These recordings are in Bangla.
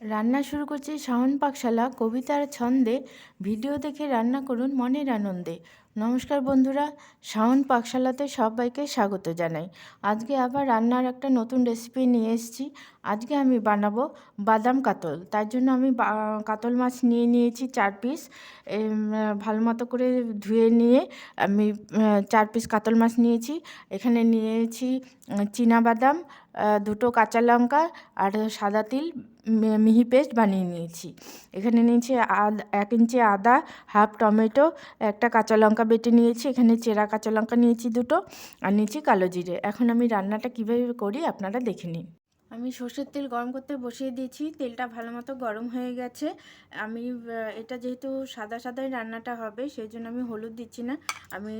রান্না শুরু করছি শাওন পাকশালা কবিতার ছন্দে। ভিডিও দেখে রান্না করুন মনের আনন্দে। নমস্কার বন্ধুরা, শাওন পাকশালাতে সবাইকে স্বাগত জানাই। আজকে আবার রান্নার একটা নতুন রেসিপি নিয়ে এসেছি। আজকে আমি বানাবো বাদাম কাতল। তার জন্য আমি কাতল মাছ নিয়ে নিয়েছি চার পিস ভালো মতো করে ধুয়ে নিয়ে আমি চার পিস কাতল মাছ নিয়েছি। এখানে নিয়েছি চীনা বাদাম দুটো কাঁচা লঙ্কা আর সাদা তিল। মিহি পেস্ট বানিয়ে নিয়েছি। এখানে নিয়েছি আদ এক ইঞ্চি আদা, হাফ টমেটো, একটা কাঁচা লঙ্কা বেটে নিয়েছি, এখানে চেরা কাঁচা লঙ্কা নিয়েছি দুটো, আর নিয়েছি কালো জিরে। এখন আমি রান্নাটা কীভাবে করি আপনারা দেখে নিন। আমি সর্ষের তেল গরম করতে বসিয়ে দিয়েছি, তেলটা ভালো মতো গরম হয়ে গেছে। আমি এটা যেহেতু সাদা সাদাই রান্নাটা হবে, সেই জন্য আমি হলুদ দিচ্ছি না। আমি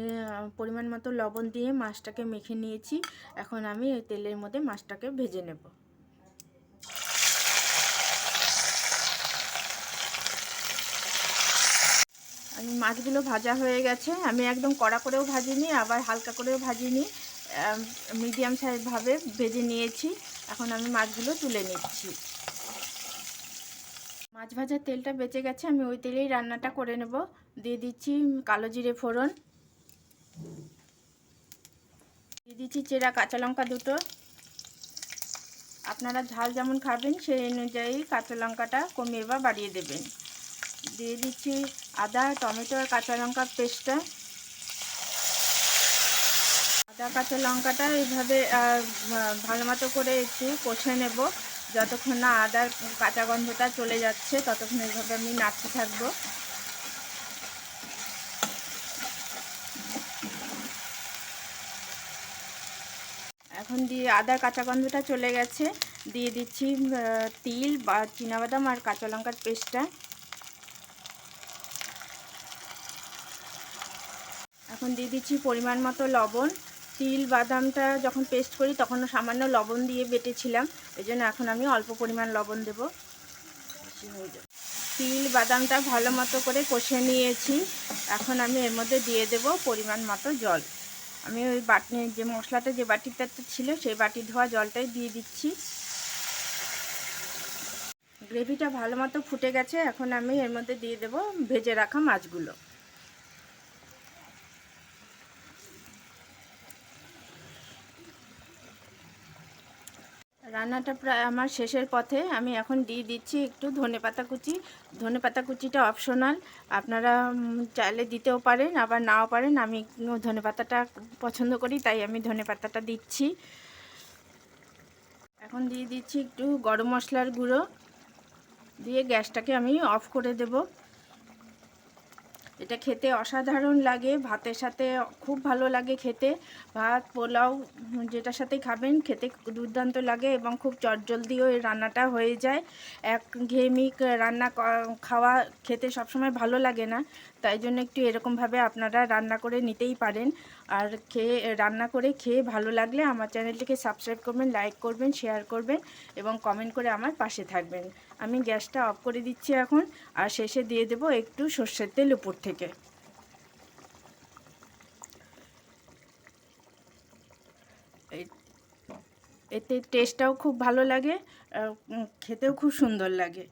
পরিমাণ মতো লবণ দিয়ে মাছটাকে মেখে নিয়েছি। এখন আমি তেলের মধ্যে মাছটাকে ভেজে নেব। মাছগুলো ভাজা হয়ে গেছে। আমি একদম কড়া করেও ভাজিনি, আবার হালকা করেও ভাজিনি। মিডিয়াম সাইজভাবে ভেজে নিয়েছি। এখন আমি মাছগুলো তুলে নিচ্ছি। মাছ ভাজার তেলটা বেঁচে গেছে, আমি ওই তেলেই রান্নাটা করে নেব। দিয়ে দিচ্ছি কালো জিরে ফোড়ন। দিয়ে দিচ্ছি চেরা কাঁচা লঙ্কা দুটো। আপনারা ঝাল যেমন খাবেন, সেই অনুযায়ী কাঁচা লঙ্কাটা কমিয়ে বা বাড়িয়ে দেবেন। দিয়ে দিচ্ছি আদা, টমেটো আর কাঁচা লঙ্কার পেস্টটা। আদা, কাঁচা লঙ্কাটা এইভাবে ভালো মতো করে একটু কষে নেব। যতক্ষণ না আদার কাঁচা গন্ধটা চলে যাচ্ছে, ততক্ষণ এইভাবে আমি নাড়তে থাকব। এখন দিয়ে আদা কাঁচা গন্ধটা চলে গেছে। দিয়ে দিচ্ছি তিল বা চিনাবাদাম আর কাঁচা লঙ্কার পেস্টটা। এখন দিয়ে দিচ্ছি পরিমাণ মতো লবণ। তিল, বাদামটা যখন পেস্ট করি তখন সামান্য লবণ দিয়ে বেটেছিলাম। এই জন্য এখন আমি অল্প পরিমাণ লবণ দেব। তিল, বাদামটা ভালো মতো করে কষে নিয়েছি। এখন আমি এর মধ্যে দিয়ে দেব পরিমাণ মতো জল। আমি ওই বাটি, যে মশলাটা, যে বাটিটাতে ছিল সেই বাটি ধোয়া জলটাই দিয়ে দিচ্ছি। গ্রেভিটা ভালো মতো ফুটে গেছে। এখন আমি এর মধ্যে দিয়ে দেব ভেজে রাখা মাছগুলো। রান্নাটা প্রায় আমার শেষের পথে। আমি এখন দিয়ে দিচ্ছি একটু ধনেপাতা কুচি। ধনেপাতা কুচিটা অপশনাল আপনারা চাইলে দিতেও পারেন, আবার নাও পারেন। আমি ধনেপাতাটা পছন্দ করি, তাই আমি ধনেপাতাটা দিচ্ছি। এখন দিয়ে দিচ্ছি একটু গরম মশলার গুঁড়ো। দিয়ে গ্যাসটাকে আমি অফ করে দেবো। এটা খেতে অসাধারণ লাগে, ভাতের সাথে খুব ভালো লাগে খেতে। ভাত, পোলাও, যেটার সাথে খাবেন, খেতে দুর্দান্ত লাগে এবং খুব চটজলদিও এই রান্নাটা হয়ে যায়। এক ঘেয়েমিক রান্না খাওয়া খেতে সবসময় ভালো লাগে না, তাই জন্য একটু এরকমভাবে আপনারা রান্না করে নিতেই পারেন। আর খেয়ে, রান্না করে খেয়ে ভালো লাগলে আমার চ্যানেলটিকে সাবস্ক্রাইব করবেন, লাইক করবেন, শেয়ার করবেন এবং কমেন্ট করে আমার পাশে থাকবেন। আমি গ্যাসটা অফ করে দিচ্ছি এখন, আর শেষে দিয়ে দেব একটু সর্ষের তেল উপর থেকে। এতে টেস্টটাও খুব ভালো লাগে খেতেও খুব সুন্দর লাগে।